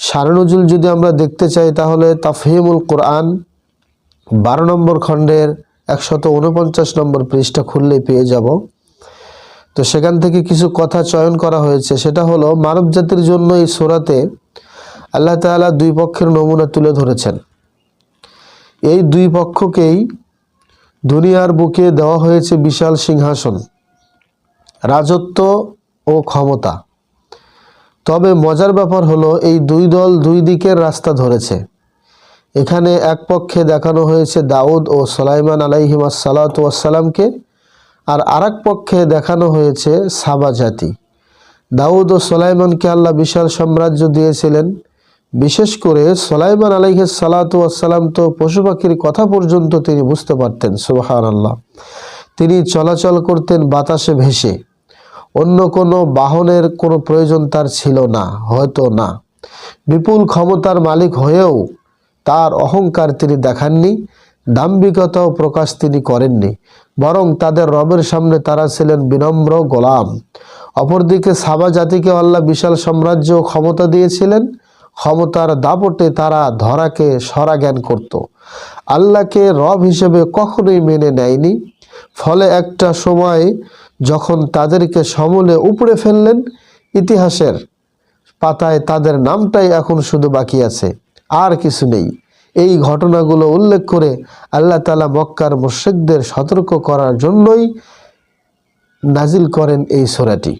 সারনজুল যদি আমরা দেখতে চাই, তাহলে তাফহিমুল কোরআন বারো নম্বর খণ্ডের একশত উনপঞ্চাশ নম্বর পৃষ্ঠা খুললেই পেয়ে যাব। তো সেখান থেকে কিছু কথা চয়ন করা হয়েছে। সেটা হলো, মানব জাতির জন্য এই সোরাতে আল্লাহ তাআলা দুই পক্ষের নমুনা তুলে ধরেছেন। এই দুই পক্ষকেই দুনিয়ার বুকে দেওয়া হয়েছে বিশাল সিংহাসন, রাজত্ব ও ক্ষমতা। তবে মজার ব্যাপার হলো এই দুই দল দুই দিকের রাস্তা ধরেছে। এখানে এক পক্ষে দেখানো হয়েছে দাউদ ও সোলাইমান আলাইহিম সালাতামকে আর আরেক পক্ষে দেখানো হয়েছে সাবা জাতি। দাউদ ও সোলাইমানকে আল্লাহ বিশাল সাম্রাজ্য দিয়েছিলেন। বিশেষ করে সোলাইমান আলাইহ সালাতাম তো পশু পাখির কথা পর্যন্ত তিনি বুঝতে পারতেন সুবাহান আল্লাহ তিনি চলাচল করতেন বাতাসে ভেসে। অন্য কোনো বাহনের কোনো প্রয়োজন তার ছিল না, হয়তো না। বিপুল ক্ষমতার মালিক হয়েও তার অহংকার তিনি দেখাননি, দাম্ভিকতাও প্রকাশ তিনি করেননি, বরং তাদের রবের সামনে তারা ছিলেন বিনম্র গোলাম। অপরদিকে সাবা জাতিকে আল্লাহ বিশাল সাম্রাজ্য ক্ষমতা দিয়েছিলেন, ক্ষমতার দাপটে তারা ধরাকে সরা জ্ঞান করত। আল্লাহকে রব হিসেবে কখনোই মেনে নেয়নি, ফলে একটা সময় যখন তাদেরকে সমলে উপড়ে ফেললেন, ইতিহাসের পাতায় তাদের নামটাই এখন শুধু বাকি আছে, আর কিছু নেই। এই ঘটনাগুলো উল্লেখ করে আল্লাহ তালা মক্কার মুর্শিকদের সতর্ক করার জন্যই নাজিল করেন এই সোরাটি।